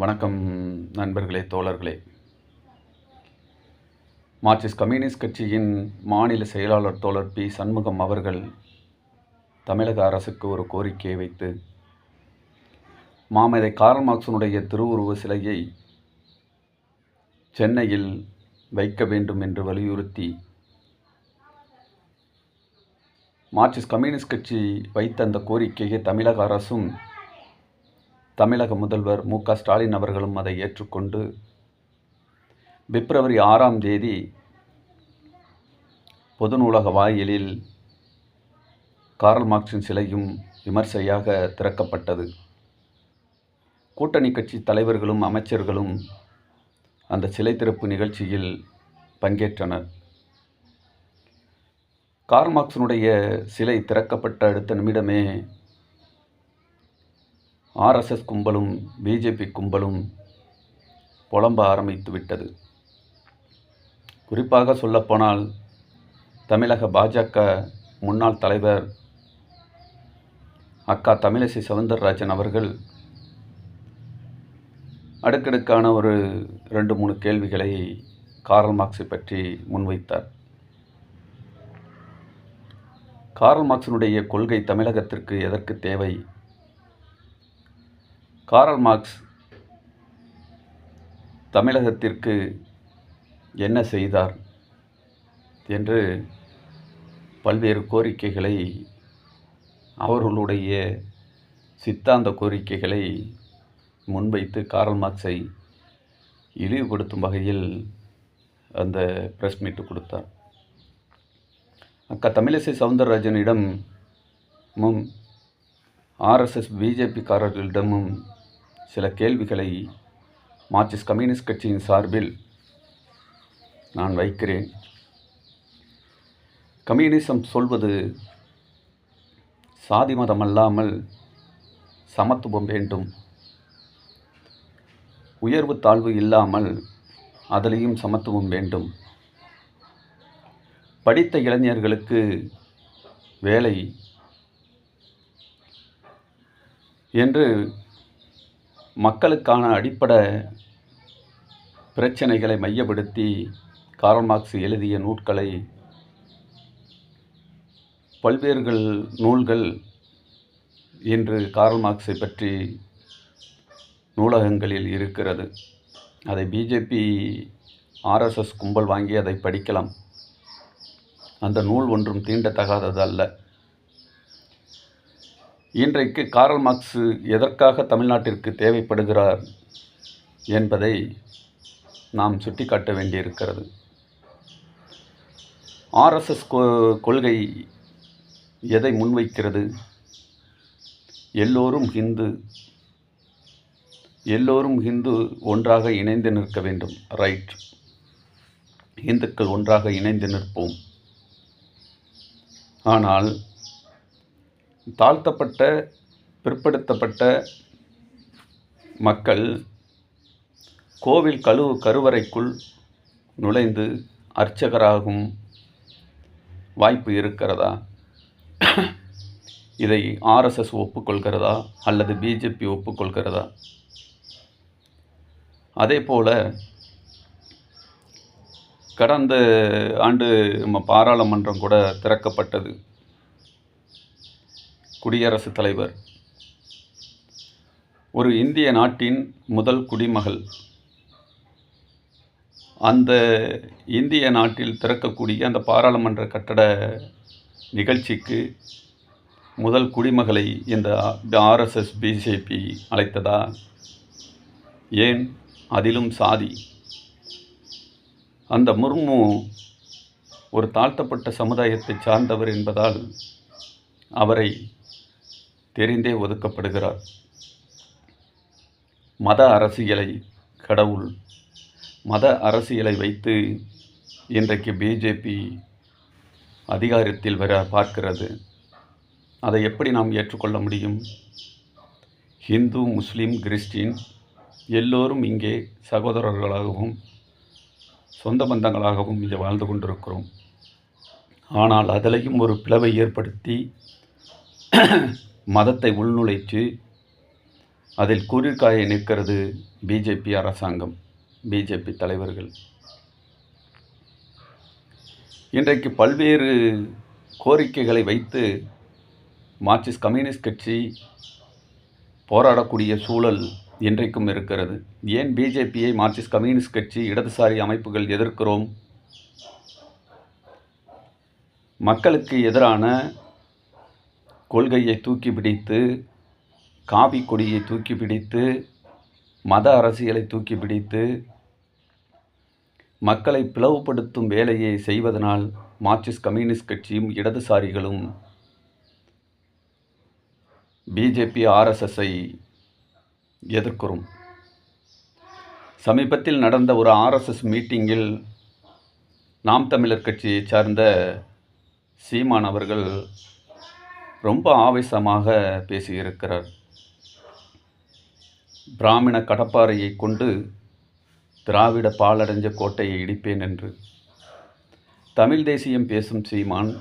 வணக்கம் நண்பர்களே தோழர்களே. மார்க்சிஸ்ட் கம்யூனிஸ்ட் கட்சியின் மாநில செயலாளர் தோழர் பி. சண்முகம் அவர்கள் தமிழக அரசுக்கு ஒரு கோரிக்கையை வைத்து மாமேதை கார்ல் மார்க்சனுடைய திருவுருவ சிலையை சென்னையில் வைக்க வேண்டும் என்று வலியுறுத்தி மார்க்சிஸ்ட் கம்யூனிஸ்ட் கட்சி வைத்த அந்த கோரிக்கையை தமிழக அரசும் தமிழக முதல்வர் மு க ஸ்டாலின் அவர்களும் அதை ஏற்றுக்கொண்டு பிப்ரவரி ஆறாம் தேதி பொது நூலக வாயிலில் கார்ல் மார்க்சின் சிலையும் விமர்சையாக திறக்கப்பட்டது. கூட்டணி கட்சி தலைவர்களும் அமைச்சர்களும் அந்த சிலை திறப்பு நிகழ்ச்சியில் பங்கேற்றனர். கார்மார்க்ஸினுடைய சிலை திறக்கப்பட்ட அடுத்த நிமிடமே ஆர்எஸ்எஸ் கும்பலும் பிஜேபி கும்பலும் புலம்ப ஆரம்பித்து விட்டது. குறிப்பாக சொல்லப்போனால் தமிழக பாஜக முன்னாள் தலைவர் அக்கா தமிழிசை சவுந்தரராஜன் அவர்கள் அடுக்கடுக்கான ஒரு ரெண்டு மூணு கேள்விகளை கார்ல் மார்க்ஸை பற்றி முன்வைத்தார். கார்ல் மார்க்ஸினுடைய கொள்கை தமிழகத்திற்கு எதற்கு தேவை? காரல் மார்க்ஸ் தமிழகத்திற்கு என்ன செய்தார் என்று பல்வேறு கோரிக்கைகளை அவர்களுடைய சித்தாந்த கோரிக்கைகளை முன்வைத்து காரல் மார்க்ஸை இழிவுபடுத்தும் வகையில் அந்த ப்ரெஸ் மீட்டு கொடுத்தார். அக்கா தமிழிசை சவுந்தரராஜனிடம் ஆர்எஸ்எஸ் பிஜேபிக்காரர்களிடமும் சில கேள்விகளை மார்க்சிஸ்ட் கம்யூனிஸ்ட் கட்சியின் சார்பில் நான் வைக்கிறேன். கம்யூனிசம் சொல்வது சாதி மதம் அல்லாமல் சமத்துவம் வேண்டும். உயர்வு தாழ்வு இல்லாமல் அதிலையும் சமத்துவம் வேண்டும். படித்த இளைஞர்களுக்கு வேலை என்று மக்களுக்கான அடிப்படை பிரச்சனைகளை மையப்படுத்தி கார்ல் மார்க்ஸ் எழுதிய நூட்களை பல்வேறு நூல்கள் இன்று கார்ல் மார்க்ஸை பற்றி நூலகங்களில் இருக்கிறது. அதை பிஜேபி ஆர்எஸ்எஸ் கும்பல் வாங்கி அதை படிக்கலாம். அந்த நூல் ஒன்றும் தீண்டத்தகாதது அல்ல இன்றைக்கு காரல் மார்க்ஸு எதற்காக தமிழ்நாட்டிற்கு தேவைப்படுகிறார் என்பதை நாம் சுட்டிக்காட்ட வேண்டியிருக்கிறது. ஆர்எஸ்எஸ் கொள்கை எதை முன்வைக்கிறது? எல்லோரும் ஹிந்து எல்லோரும் ஹிந்து ஒன்றாக இணைந்து நிற்க வேண்டும். ரைட். இந்துக்கள் ஒன்றாக இணைந்து நிற்போம். ஆனால் தாழ்த்தப்பட்ட பிற்படுத்தப்பட்ட மக்கள் கோவில் கழுவு கருவறைக்குள் நுழைந்து அர்ச்சகராகும் வாய்ப்பு இருக்கிறதா? இதை ஆர்எஸ்எஸ் ஒப்புக்கொள்கிறதா? அல்லது பிஜேபி ஒப்புக்கொள்கிறதா? அதே போல் கடந்த ஆண்டு நம்ம பாராளுமன்றம் கூட திறக்கப்பட்டது. குடியரசுத் தலைவர். ஒரு இந்திய நாட்டின் முதல் குடிமகள். அந்த இந்திய நாட்டில் திறக்கக்கூடிய அந்த பாராளுமன்ற கட்டட நிகழ்ச்சிக்கு முதல் குடிமகளை இந்த ஆர்எஸ்எஸ் பிஜேபி அழைத்ததா? ஏன்? அதிலும் சாதி. அந்த முர்மு ஒரு தாழ்த்தப்பட்ட சமுதாயத்தை சார்ந்தவர் என்பதால் அவரை தெரிந்தே ஒதுக்கப்படுகிறார். மத அரசியலை கடவுள் மத அரசியலை வைத்து இன்றைக்கு பிஜேபி அதிகாரத்தில் வர பார்க்கிறது. அதை எப்படி நாம் ஏற்றுக்கொள்ள முடியும்? ஹிந்து முஸ்லீம் கிறிஸ்டின் எல்லோரும் இங்கே சகோதரர்களாகவும் சொந்த பந்தங்களாகவும் இங்கே வாழ்ந்து கொண்டிருக்கிறோம். ஆனால் அதிலையும் ஒரு பிளவை ஏற்படுத்தி மதத்தை உள்நுழைத்து அதில் கூறிற்காய நிற்கிறது பிஜேபி அரசாங்கம் பிஜேபி தலைவர்கள். இன்றைக்கு பல்வேறு கோரிக்கைகளை வைத்து மார்க்சிஸ்ட் கம்யூனிஸ்ட் கட்சி போராடக்கூடிய சூழல் இன்றைக்கும் இருக்கிறது. ஏன் பிஜேபியை மார்க்சிஸ்ட் கம்யூனிஸ்ட் கட்சி இடதுசாரி அமைப்புகள் எதிர்க்கிறோம்? மக்களுக்கு எதிரான கொள்கையை தூக்கி பிடித்து காவி கொடியை தூக்கி பிடித்து மத அரசியலை தூக்கி பிடித்து மக்களை பிளவுபடுத்தும் வேலையை செய்வதனால் மார்க்சிஸ்ட் கம்யூனிஸ்ட் கட்சியும் இடதுசாரிகளும் பிஜேபி ஆர்எஸ்எஸ்ஐ எதிர்க்கிறோம் சமீபத்தில் நடந்த ஒரு ஆர்எஸ்எஸ் மீட்டிங்கில் நாம் தமிழர் கட்சியைச் சார்ந்த சீமான் அவர்கள் ரொம்ப ஆவேசமாக பேசியிருக்கிறார். பிராமண கடப்பாறையை கொண்டு திராவிட பாலடைஞ்ச கோட்டையை இடிப்பேன் என்று. தமிழ் தேசியம் பேசும் சீமான்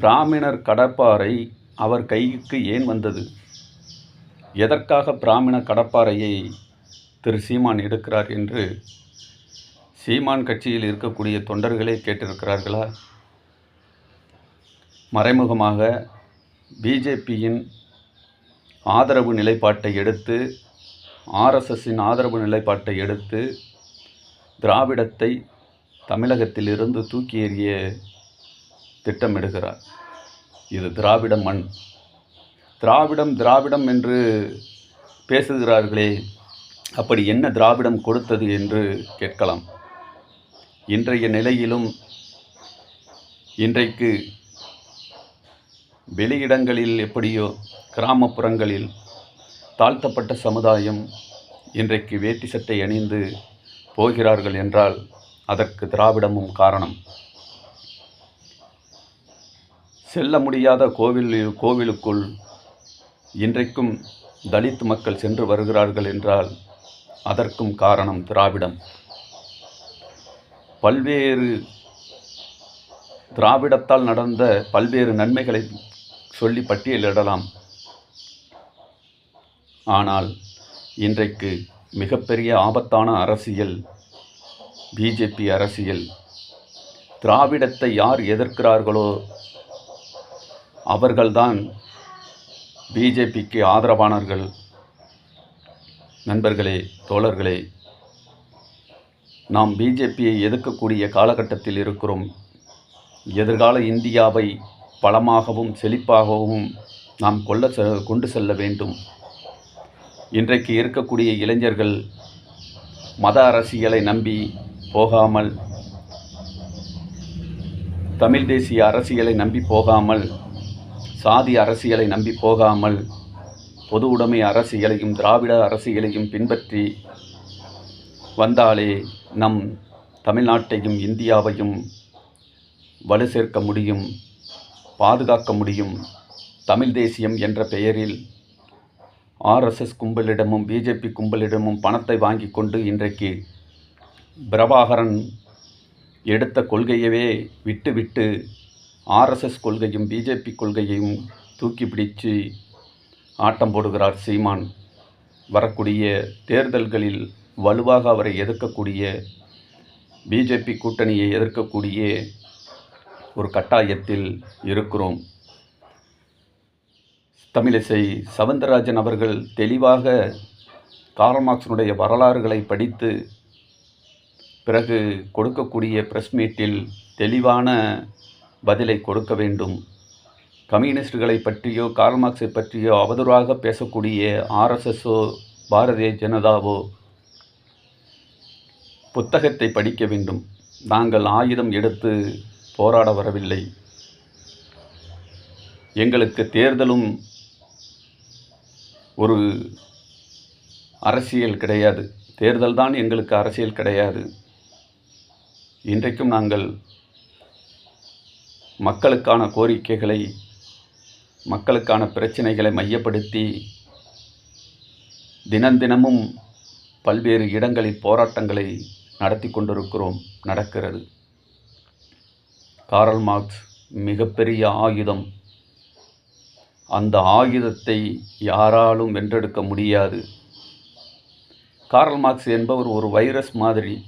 பிராமணர் கடப்பாறை அவர் கைக்கு ஏன் வந்தது? எதற்காக பிராமண கடப்பாறையை திரு சீமான் எடுக்கிறார் என்று சீமான் கட்சியில் இருக்கக்கூடிய தொண்டர்களே கேட்டிருக்கிறார்களா? மறைமுகமாக பிஜேபியின் ஆதரவு நிலைப்பாட்டை எடுத்து ஆர்எஸ்எஸின் ஆதரவு நிலைப்பாட்டை எடுத்து திராவிடத்தை தமிழகத்திலிருந்து தூக்கி எறிய திட்டமிடுகிறார். இது திராவிட மண். திராவிடம் திராவிடம் என்று பேசுகிறார்களே அப்படி என்ன திராவிடம் கொடுத்தது என்று கேட்கலாம். இன்றைய நிலையிலும் இன்றைக்கு வெளியிடங்களில் எப்படியோ கிராமப்புறங்களில் தாழ்த்தப்பட்ட சமுதாயம் இன்றைக்கு வேட்டி சட்டை அணிந்து போகிறார்கள் என்றால் அதற்கு திராவிடமும் காரணம். செல்ல முடியாத கோவில் கோவிலுக்குள் இன்றைக்கும் தலித் மக்கள் சென்று வருகிறார்கள் என்றால் அதற்கும் காரணம் திராவிடம். பல்வேறு திராவிடத்தால் நடந்த பல்வேறு நன்மைகளை சொல்லி பட்டியலிடலாம். ஆனால் இன்றைக்கு மிகப்பெரிய ஆபத்தான அரசியல் பிஜேபி அரசியல் திராவிடத்தை யார் எதிர்க்கிறார்களோ அவர்கள்தான் பிஜேபிக்கு ஆதரவானவர்கள் நண்பர்களே தோழர்களே நாம் பிஜேபியை எதிர்க்கக்கூடிய காலகட்டத்தில் இருக்கிறோம். எதிர்கால இந்தியாவை பலமாகவும் செழிப்பாகவும் நாம் கொள்ள செ கொண்டு செல்ல வேண்டும். இன்றைக்கு இருக்கக்கூடிய இளைஞர்கள் மத அரசியலை நம்பி போகாமல் தமிழ் தேசிய அரசியலை நம்பி போகாமல் சாதி அரசியலை நம்பி போகாமல் பொது உடைமை அரசியலையும் திராவிட அரசியலையும் பின்பற்றி வந்தாலே நம் தமிழ்நாட்டையும் இந்தியாவையும் வலு சேர்க்க முடியும். பாதுகாக்க முடியும். தமிழ் தேசியம் என்ற பெயரில் ஆர்எஸ்எஸ் கும்பலிடமும் பிஜேபி கும்பலிடமும் பணத்தை வாங்கி கொண்டு இன்றைக்கு பிரபாகரன் எடுத்த கொள்கையவே விட்டுவிட்டு ஆர்எஸ்எஸ் கொள்கையும் பிஜேபி கொள்கையையும் தூக்கி பிடிச்சு ஆட்டம் போடுகிறார் சீமான். வரக்கூடிய தேர்தல்களில் வலுவாக அவரை எதிர்க்கக்கூடிய பிஜேபி கூட்டணியை எதிர்க்கக்கூடிய ஒரு கட்டாயத்தில் இருக்கிறோம். தமிழிசை சவுந்தரராஜன் அவர்கள் தெளிவாக காரமாக்சனுடைய வரலாறுகளை படித்து பிறகு கொடுக்கக்கூடிய பிரஸ் மீட்டில் தெளிவான பதிலை கொடுக்க வேண்டும். கம்யூனிஸ்டுகளை பற்றியோ கார்மார்க்ஸை பற்றியோ அவதூறாக பேசக்கூடிய ஆர்எஸ்எஸ்ஸோ பாரதிய ஜனதாவோ புத்தகத்தை படிக்க வேண்டும். நாங்கள் ஆயுதம் எடுத்து போராட வரவில்லை. எங்களுக்கு தேர்தலும் ஒரு அரசியல் கிடையாது. தேர்தல் தான் எங்களுக்கு அரசியல் கிடையாது. இன்றைக்கும் நாங்கள் மக்களுக்கான கோரிக்கைகளை மக்களுக்கான பிரச்சனைகளை மையப்படுத்தி தினந்தினமும் பல்வேறு இடங்களில் போராட்டங்களை நடத்தி கொண்டிருக்கிறோம் நடக்கிறது. காரல் மார்க்ஸ் மிகப்பெரிய ஆயுதம். அந்த ஆயுதத்தை யாராலும் வென்றெடுக்க முடியாது. காரல் மார்க்ஸ் என்பவர் ஒரு வைரஸ் மாதிரி.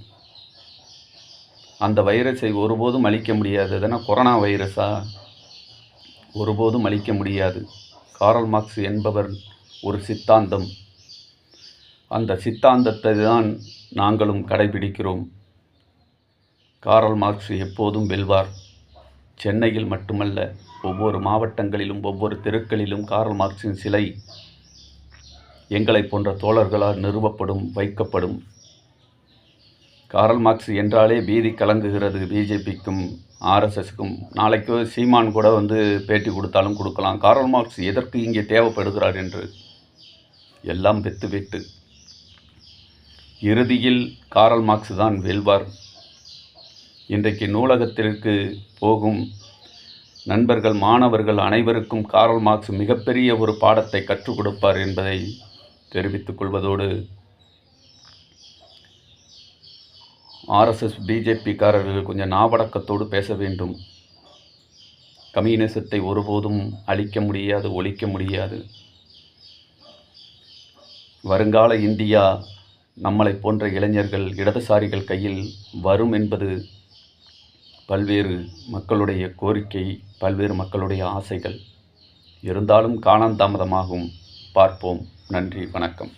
அந்த வைரஸை ஒருபோதும் அழிக்க முடியாது. எதனால் கொரோனா வைரஸா? ஒருபோதும் அழிக்க முடியாது. காரல் மார்க்ஸ் என்பவர் ஒரு சித்தாந்தம். அந்த சித்தாந்தத்தை தான் நாங்களும் கடைபிடிக்கிறோம். காரல் மார்க்ஸ் எப்போதும் வெல்வார். சென்னையில் மட்டுமல்ல ஒவ்வொரு மாவட்டங்களிலும் ஒவ்வொரு தெருக்களிலும் கார்ல் மார்க்ஸின் சிலை எங்களைப் போன்ற தோழர்களால் நிறுவப்படும் வைக்கப்படும். காரல் மார்க்ஸ் என்றாலே பீதி கலங்குகிறது பிஜேபிக்கும் ஆர்எஸ்எஸ்க்கும். நாளைக்கு சீமான் கூட வந்து பேட்டி கொடுத்தாலும் கொடுக்கலாம். காரல் மார்க்ஸ் எதற்கு இங்கே தேவைப்படுகிறார் என்று எல்லாம் பெத்து வெட்டு. இறுதியில் காரல் மார்க்ஸ் தான் வெல்வார். இன்றைக்கு நூலகத்திற்கு போகும் நண்பர்கள் மாணவர்கள் அனைவருக்கும் கார்ல் மார்க்ஸ் மிகப்பெரிய ஒரு பாடத்தை கற்றுக் கொடுப்பார் என்பதை தெரிவித்துக் கொள்வதோடு ஆர்எஸ்எஸ் பிஜேபிக்காரர்கள் கொஞ்சம் நாவடக்கத்தோடு பேச வேண்டும். கம்யூனிசத்தை ஒருபோதும் அழிக்க முடியாது ஒழிக்க முடியாது. வருங்கால இந்தியா நம்மளை போன்ற இளைஞர்கள் இடதுசாரிகள் கையில் வரும் என்பது பல்வேறு மக்களுடைய கோரிக்கை பல்வேறு மக்களுடைய ஆசைகள். இருந்தாலும் காணாந்தாமதமாகும். பார்ப்போம். நன்றி. வணக்கம்.